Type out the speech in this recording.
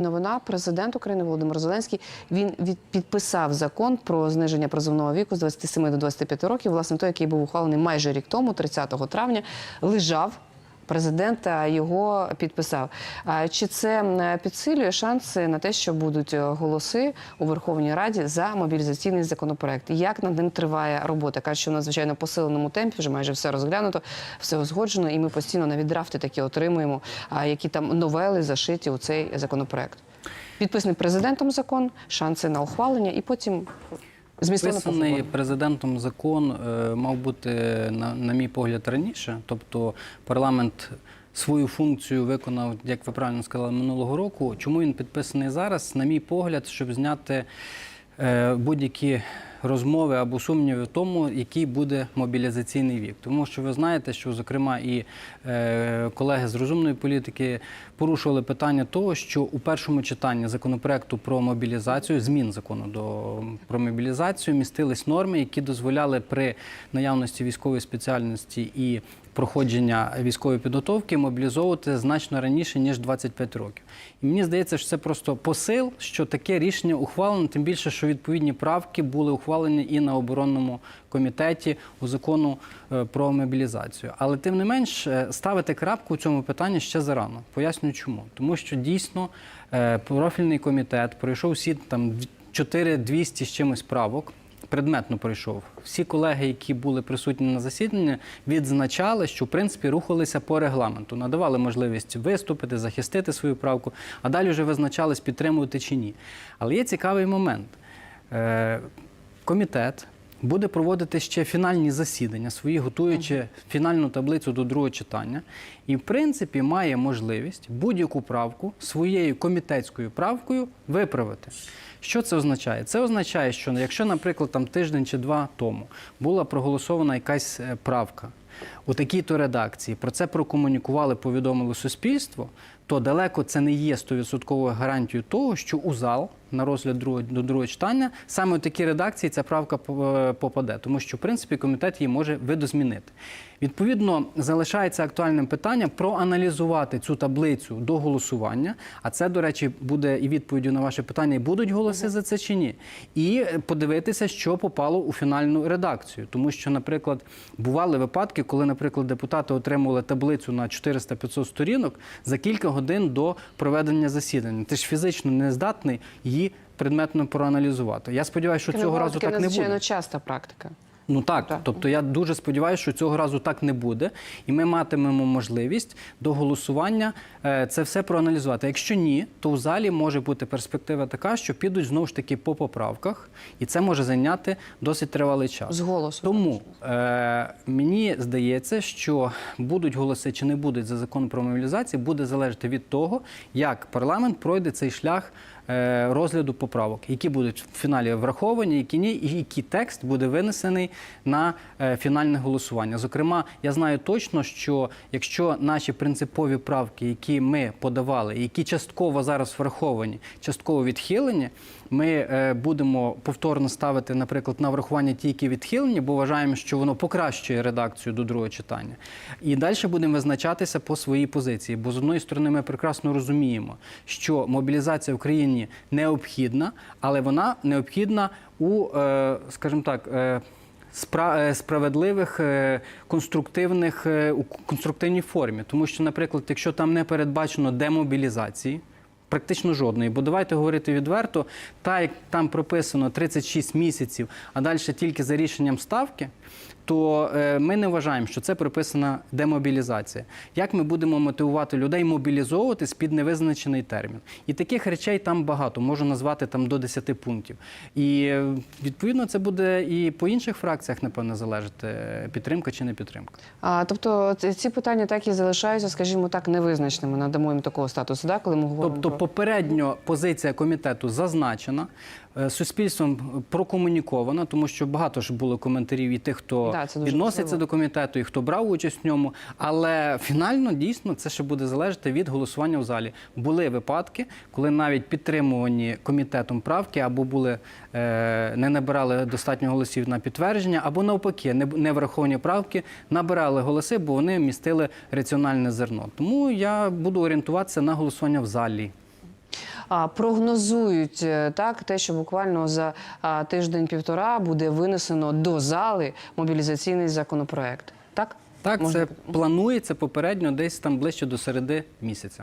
Новина президент України Володимир Зеленський він від підписав закон про зниження призовного віку з 27 до 25 років. Власне, той, який був ухвалений майже рік тому, 30 травня, лежав. Президент його підписав. А Чи це підсилює шанси на те, що будуть е, голоси у Верховній Раді за мобілізаційний законопроект? Як над ним триває робота? Кажуть, що в надзвичайно посиленому темпі вже майже все розглянуто, все узгоджено, і ми постійно навіть драфти такі отримуємо, які там новели зашиті у цей законопроект. Підписаний президентом закон, шанси на ухвалення, і потім Підписаний президентом закон е, мав бути, на, на мій погляд, раніше. Тобто парламент свою функцію виконав, як ви правильно сказали, минулого року. Чому він підписаний зараз? На мій погляд, щоб зняти е, будь-які розмови або сумніви в тому, який буде мобілізаційний вік. Тому що ви знаєте, що зокрема і е, колеги з розумної політики порушували питання того, що у першому читанні законопроекту про мобілізацію, змін закону до про мобілізацію, містились норми, які дозволяли при наявності військової спеціальності і проходження військової підготовки мобілізовувати значно раніше ніж 25 років. І мені здається, що це просто посил, що таке рішення ухвалено, тим більше, що відповідні правки були ухвалені і на оборонному комітеті у закону е, про мобілізацію. Але тим не менш е, ставити крапку у цьому питанні ще зарано. Поясню чому. Тому що дійсно е, профільний комітет пройшов всі там 4-200 з чимось правок. Предметно пройшов. Всі колеги, які були присутні на засіданні, відзначали, що в принципі рухалися по регламенту, надавали можливість виступити, захистити свою правку, а далі вже визначались, підтримувати чи ні. Але є цікавий момент. Комітет буде проводити ще фінальні засідання, свої готуючи фінальну таблицю до другого читання, і в принципі має можливість будь-яку правку своєю комітетською правкою виправити. Що це означає? Це означає, що якщо, наприклад, там тиждень чи два тому була проголосована якась е, правка у такій-то редакції, про це прокомунікували, повідомили суспільство, то далеко це не є 100% гарантією того, що у зал на розгляд другого, до другого читання саме у такій редакції ця правка е, попаде, тому що в принципі комітет її може видозмінити. Відповідно, залишається актуальним питання проаналізувати цю таблицю до голосування. А це, до речі, буде і відповіддю на ваше питання: будуть голоси за це чи ні, і подивитися, що попало у фінальну редакцію, тому що, наприклад, бували випадки, коли, наприклад, депутати отримували таблицю на 400-500 сторінок за кілька годин до проведення засідання. Ти ж фізично не здатний її предметно проаналізувати. Я сподіваюся, що цього разу так не надзвичайно буде. часта практика. Ну так, Так. тобто я дуже сподіваюся, що цього разу так не буде, і ми матимемо можливість до голосування е, це все проаналізувати. Якщо ні, то в залі може бути перспектива така, що підуть знову ж таки по поправках, і це може зайняти досить тривалий час. З голосу. Тому е, мені здається, що будуть голоси чи не будуть за закон про мобілізацію, буде залежати від того, як парламент пройде цей шлях розгляду поправок, які будуть в фіналі враховані, які ні, і який текст буде винесений на е, фінальне голосування. Зокрема, я знаю точно, що якщо наші принципові правки, які ми подавали, які частково зараз враховані, частково відхилені, ми е, будемо повторно ставити, наприклад, на врахування ті, які відхилені, бо вважаємо, що воно покращує редакцію до другого читання. І далі будемо визначатися по своїй позиції. Бо з одної сторони ми прекрасно розуміємо, що мобілізація в країні необхідна, але вона необхідна у, е, скажімо так, е, е, справедливих, конструктивних у конструктивній формі. Тому що, наприклад, якщо там не передбачено демобілізації. Практично жодної, бо давайте говорити відверто, та як там прописано 36 місяців, а далі тільки за рішенням ставки, то е, ми не вважаємо, що це прописана демобілізація. Як ми будемо мотивувати людей мобілізовуватись під невизначений термін? І таких речей там багато, можу назвати там до 10 пунктів. І е, відповідно це буде і по інших фракціях, напевно, залежати е, підтримка чи не підтримка. А, тобто ці- ці питання так і залишаються, скажімо так, невизначеними. Надамо їм такого статусу, да, коли ми говоримо Тобто, про... попередньо позиція комітету зазначена, е, суспільством прокомунікована, тому що багато ж було коментарів і тих, хто Да, відноситься важливо. до комітету, і хто брав участь в ньому. Але фінально дійсно це ще буде залежати від голосування в залі. Були випадки, коли навіть підтримувані комітетом правки або були е, не набирали достатньо голосів на підтвердження, або навпаки, не, не враховані правки набирали голоси, бо вони містили раціональне зерно. Тому я буду орієнтуватися на голосування в залі. Прогнозують е, так, те, що буквально за тиждень-півтора буде винесено до зали мобілізаційний законопроект. Так? Так, Можна це планується попередньо десь там ближче до середи місяця.